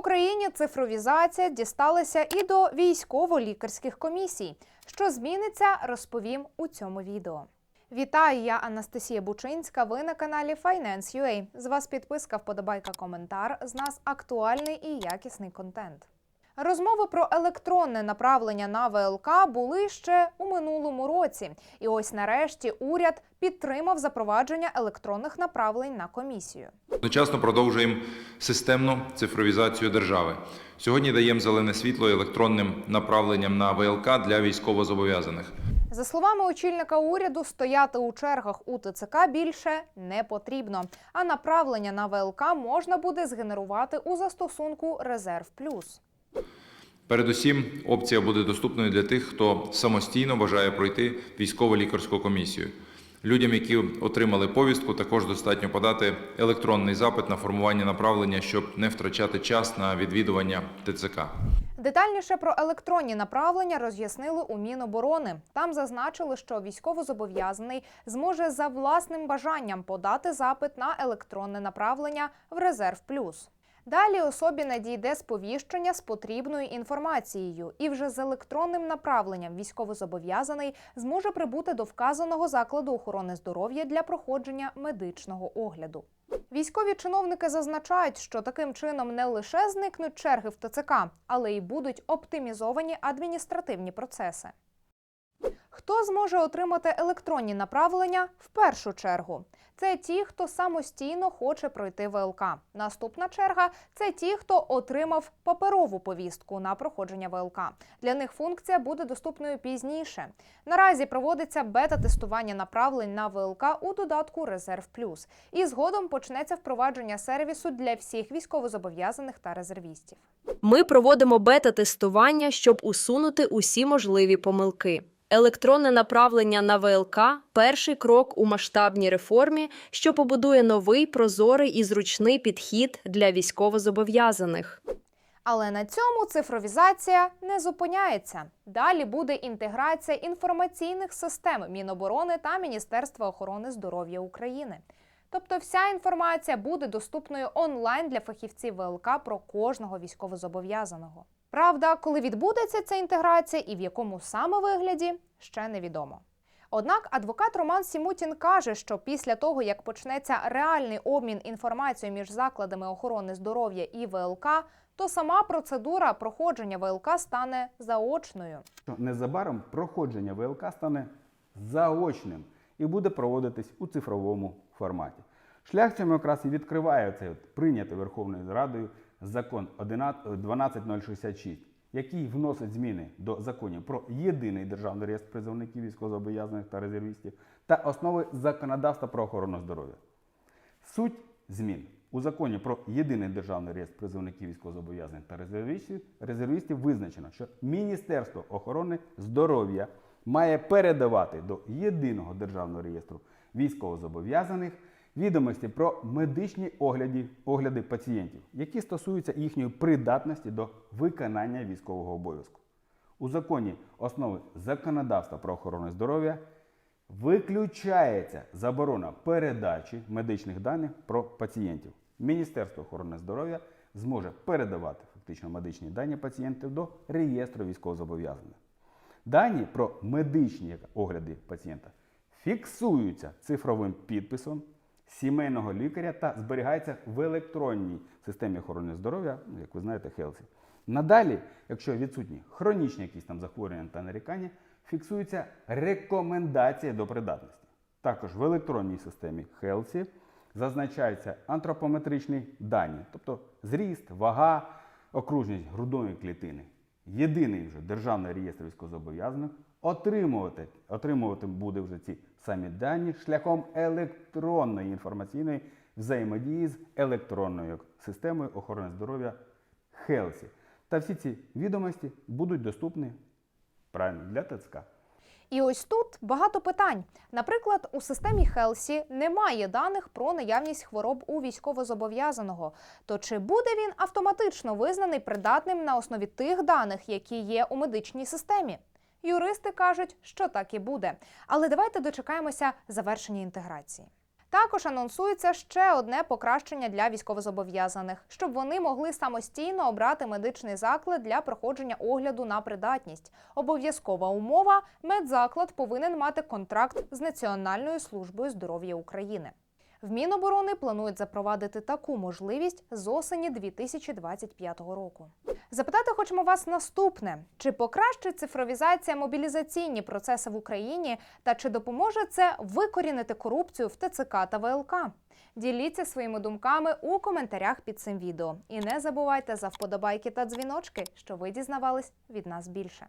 Україні цифровізація дісталася і до військово-лікарських комісій. Що зміниться, розповім у цьому відео. Вітаю, я Анастасія Бучинська. Ви на каналі Finance.ua. З вас підписка, вподобайка, коментар. З нас актуальний і якісний контент. Розмови про електронне направлення на ВЛК були ще у минулому році, і ось нарешті уряд підтримав запровадження електронних направлень на комісію. Одночасно продовжуємо системну цифровізацію держави. Сьогодні даємо зелене світло електронним направленням на ВЛК для військовозобов'язаних. За словами очільника уряду, стояти у чергах у ТЦК більше не потрібно. А направлення на ВЛК можна буде згенерувати у застосунку Резерв Плюс. Передусім, опція буде доступною для тих, хто самостійно бажає пройти військово-лікарську комісію. Людям, які отримали повістку, також достатньо подати електронний запит на формування направлення, щоб не втрачати час на відвідування ТЦК. Детальніше про електронні направлення роз'яснили у Міноборони. Там зазначили, що військовозобов'язаний зможе за власним бажанням подати запит на електронне направлення в Резерв Плюс. Далі особі надійде сповіщення з потрібною інформацією, і вже з електронним направленням військовозобов'язаний зможе прибути до вказаного закладу охорони здоров'я для проходження медичного огляду. Військові чиновники зазначають, що таким чином не лише зникнуть черги в ТЦК, але й будуть оптимізовані адміністративні процеси. Хто зможе отримати електронні направлення в першу чергу? Це ті, хто самостійно хоче пройти ВЛК. Наступна черга це ті, хто отримав паперову повістку на проходження ВЛК. Для них функція буде доступною пізніше. Наразі проводиться бета-тестування направлень на ВЛК у додатку Резерв Плюс. І згодом почнеться впровадження сервісу для всіх військовозобов'язаних та резервістів. Ми проводимо бета-тестування, щоб усунути усі можливі помилки. Електронне направлення на ВЛК перший крок у масштабній реформі, що побудує новий, прозорий і зручний підхід для військовозобов'язаних. Але на цьому цифровізація не зупиняється. Далі буде інтеграція інформаційних систем Міноборони та Міністерства охорони здоров'я України. Тобто вся інформація буде доступною онлайн для фахівців ВЛК про кожного військовозобов'язаного. Правда, коли відбудеться ця інтеграція і в якому саме вигляді, ще невідомо. Однак адвокат Роман Сімутін каже, що після того, як почнеться реальний обмін інформацією між закладами охорони здоров'я і ВЛК, то сама процедура проходження ВЛК стане заочною. незабаром проходження ВЛК стане заочним і буде проводитись у цифровому форматі. Шлях цьому якраз і відкриває цей прийнятий Верховною Радою закон 12066, який вносить зміни до законів про єдиний державний реєстр призовників військовозобов'язаних та резервістів та основи законодавства про охорону здоров'я. Суть змін у законі про єдиний державний реєстр призовників військовозобов'язаних та резервістів, резервістів визначено, що Міністерство охорони здоров'я має передавати до єдиного державного реєстру військовозобов'язаних відомості про медичні огляди, огляди пацієнтів, які стосуються їхньої придатності до виконання військового обов'язку. У законі основи законодавства про охорону здоров'я виключається заборона передачі медичних даних про пацієнтів. Міністерство охорони здоров'я зможе передавати фактично медичні дані пацієнтів до реєстру військовозобов'язаних. Дані про медичні огляди пацієнта фіксуються цифровим підписом сімейного лікаря та зберігаються в електронній системі охорони здоров'я, як ви знаєте, Хелсі. Надалі, якщо відсутні хронічні якісь там захворювання та нарікання, фіксуються рекомендації до придатності. Також в електронній системі Хелсі зазначаються антропометричні дані, тобто зріст, вага, окружність грудної клітини. Єдиний вже державний реєстр військовозобов'язаних отримувати, отримувати буде вже ці самі дані шляхом електронної інформаційної взаємодії з електронною системою охорони здоров'я Хелсі. Та всі ці відомості будуть доступні правильно для ТЦК. І ось тут багато питань. Наприклад, у системі Хелсі немає даних про наявність хвороб у військовозобов'язаного. То чи буде він автоматично визнаний придатним на основі тих даних, які є у медичній системі? Юристи кажуть, що так і буде. Але давайте дочекаємося завершення інтеграції. Також анонсується ще одне покращення для військовозобов'язаних, щоб вони могли самостійно обрати медичний заклад для проходження огляду на придатність. Обов'язкова умова медзаклад повинен мати контракт з Національною службою здоров'я України. В Міноборони планують запровадити таку можливість з осені 2025 року. Запитати хочемо вас наступне: чи покращить цифровізація мобілізаційні процеси в Україні, та чи допоможе це викорінити корупцію в ТЦК та ВЛК? Діліться своїми думками у коментарях під цим відео. І не забувайте за вподобайки та дзвіночки, що ви дізнавались від нас більше.